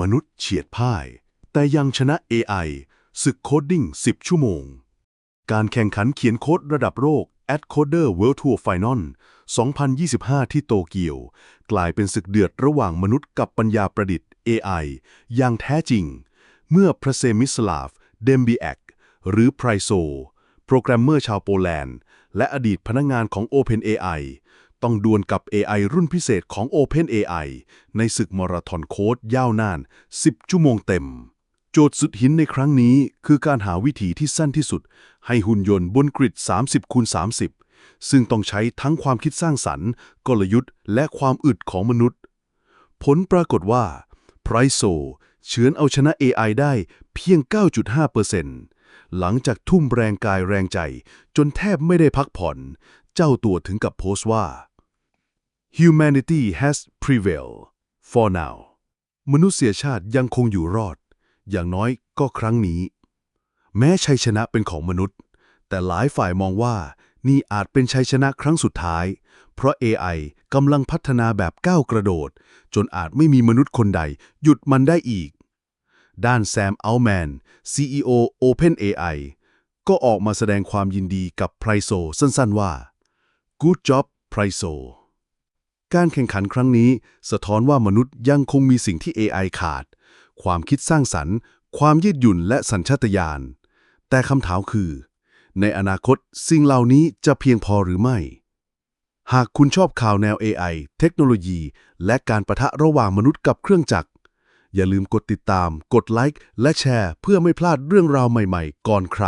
มนุษย์เฉียดพ่าย แต่ยังชนะ AI ศึกโคดดิ้ง 10 ชั่วโมง การแข่งขันเขียนโค้ดระดับโลก Ad Coder World Tour Final 2025 ที่โตเกียว กลายเป็นศึกเดือดระหว่างมนุษย์กับปัญญาประดิษฐ์ AI อย่างแท้จริง เมื่อพระเซมิสลาฟ เดมบีแอกหรือไพรโซ โปรแกรมเมอร์ชาวโปแลนด์ และอดีตพนักงงานของ OpenAI ต้องดวลกับ AI รุ่นพิเศษของ OpenAI ในศึกมาราธอนโค้ดยาวนาน 10 ชั่วโมงเต็ม โจทย์สุดหินในครั้งนี้คือการหาวิธีที่สั้นที่สุด ให้หุ่นยนต์บนกริด 30คูณ30 ซึ่งต้องใช้ทั้งความคิดสร้างสรรค์ กลยุทธ์ และความอึดของมนุษย์ ผลปรากฏว่าไพรโซเฉือนเอาชนะ AI ได้เพียง 9.5%หลังจากทุ่มแรงกายแรงใจ จนแทบไม่ได้พักผ่อน เจ้าตัวถึงกับโพสต์ว่า Humanity has prevailed for now มนุษยชาติยังคงอยู่รอด อย่างน้อยก็ครั้งนี้ แม้ชัยชนะเป็นของมนุษย์ แต่หลายฝ่ายมองว่านี่อาจเป็นชัยชนะครั้งสุดท้าย เพราะ AI กำลังพัฒนาแบบก้าวกระโดด จนอาจไม่มีมนุษย์คนใด หยุดมันได้อีก ด้านแซมอัลแมน CEO OpenAI ก็ออกมาแสดงความยินดีกับไพรโซสั้นๆว่า Good job ไพรโซ การแข่งขันครั้งนี้ สะท้อนว่ามนุษย์ยังคงมีสิ่งที่ AI ขาด ความคิดสร้างสรรค์ ความยืดหยุ่นและสัญชาตญาณ แต่คำถามคือ ในอนาคตสิ่งเหล่านี้จะเพียงพอหรือไม่ หากคุณชอบข่าวแนว AI เทคโนโลยี และการประทะระหว่างมนุษย์กับเครื่องจักร อย่าลืมกดติดตาม กดไลค์ และแชร์ เพื่อไม่พลาดเรื่องราวใหม่ ๆ ก่อนใคร